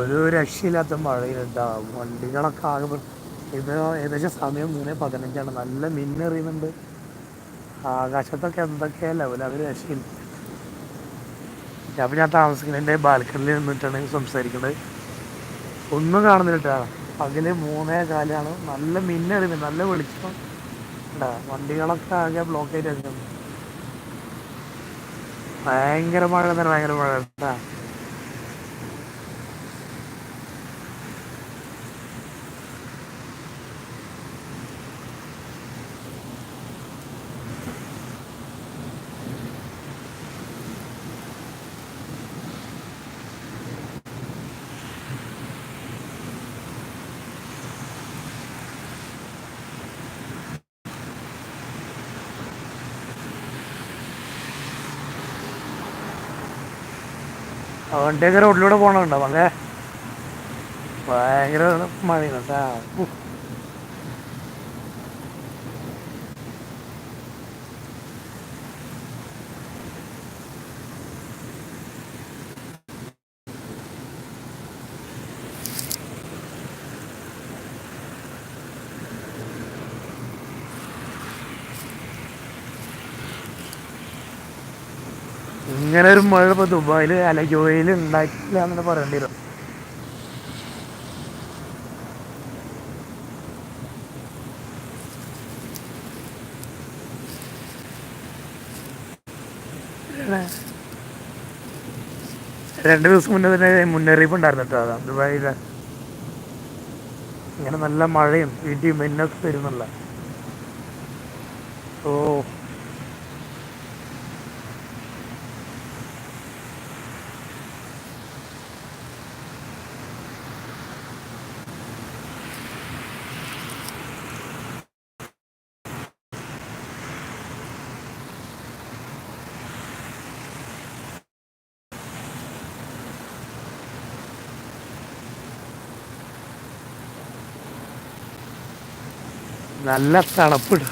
ഒരു രക്ഷയില്ലാത്ത മഴയുണ്ടാവും വണ്ടികളൊക്കെ ആകെ ഇത് ഏകദേശം സമയം മൂന്ന് പതിനഞ്ചാണ്. നല്ല മിന്നെറിയുന്നുണ്ട്. ആകാശത്തൊക്കെ എന്തൊക്കെയാ ലെവൽ അത് രക്ഷയില്ല. അപ്പം ഞാൻ താമസിക്കുന്നതിന്റെ ബാൽക്കണിയിൽ നിന്നിട്ടാണ് സംസാരിക്കുന്നത് ഒന്നും കാണുന്നില്ല കേട്ടോ പകൽ മൂന്നേ കാലാണ്. നല്ല മിന്നെറിയുന്നത് നല്ല വെളിച്ചം. ഉണ്ടാ വണ്ടികളൊക്കെ ആകെ ബ്ലോക്ക് ആയിട്ട് ഭയങ്കര മഴ തന്നെ ഭയങ്കര മഴ. കേട്ടാ വണ്ടിയൊക്കെ റോഡിലൂടെ പോകണുണ്ടോ വളരെ ഭയങ്കര മഴയാണ്. കേട്ടാ ഇങ്ങനെ ഒരു മഴ ഇപ്പോൾ ദുബായിൽ അലജോയിൽ ഉണ്ടായിട്ടില്ല എന്ന് പറയേണ്ടി വരും. രണ്ട് ദിവസം മുന്നേ തന്നെ മുന്നറിയിപ്പ് ഉണ്ടായിരുന്നു കേട്ടോ അതാ ദുബായിലെ. ഇങ്ങനെ നല്ല മഴയും ഇടിയും മിന്നൊക്കെ വരുന്നുള്ള ഓ. നല്ല തണുപ്പുണ്ട്.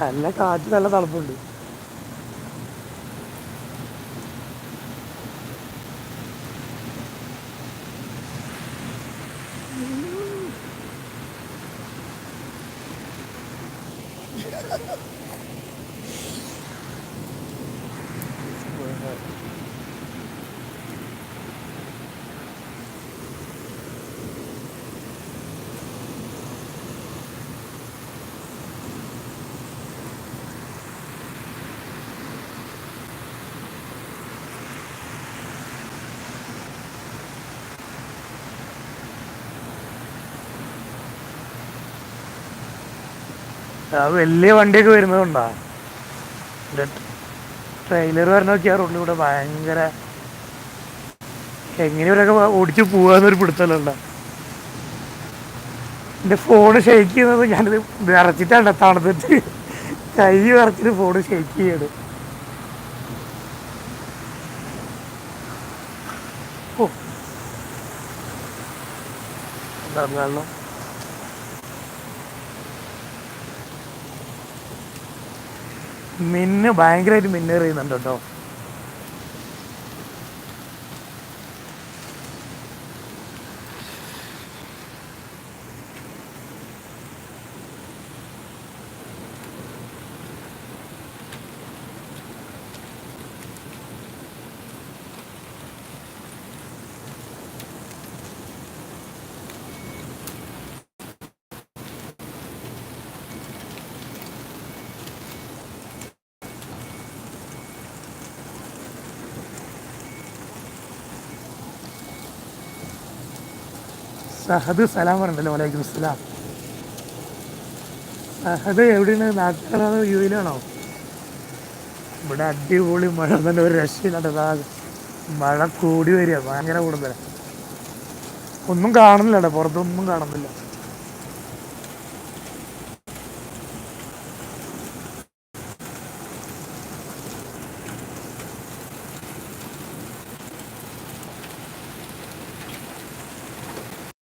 നല്ല കാറ്റ് നല്ല തണുപ്പുണ്ട്. ആ വലിയ വണ്ടിയൊക്കെ വരുന്നതുകൊണ്ടാ. ട്രെയിലർ വരണ നോക്കിയാ റോഡിൽ കൂടെ ഭയങ്കര എങ്ങനെ ഇവരൊക്കെ ഓടിച്ചു പോവാന്നൊരു പിടുത്തലുണ്ട എന്റെ ഫോണ് ഷെയ്ക്ക് ചെയ്യുന്നത് ഞാനിത് വിറച്ചിട്ടാണ് തണുത്തിട്ട്. കൈ വിറച്ചിട്ട് ഫോണ് ഷെയ്ക്ക് ചെയ്യണ്. ഓ. എന്താ വെള്ളം? മിന്ന് ഭയങ്കരമായിട്ട് മിന്നേറിയുന്നുണ്ട് കേട്ടോ. സഹദ് സലാം പറഞ്ഞല്ലോ വലൈക്കും സലാം സഹദ് എവിടെയാണ്? നാട്ടിലാണോ യു എയിലാണോ ഇവിടെ അടിപൊളി മഴ തന്നെ ഒരു രക്ഷയില്ലാണ്ട് മഴ കൂടി വരിക ഭയങ്കര കൂടുതലാണ് ഒന്നും കാണുന്നില്ല പുറത്തൊന്നും കാണുന്നില്ല.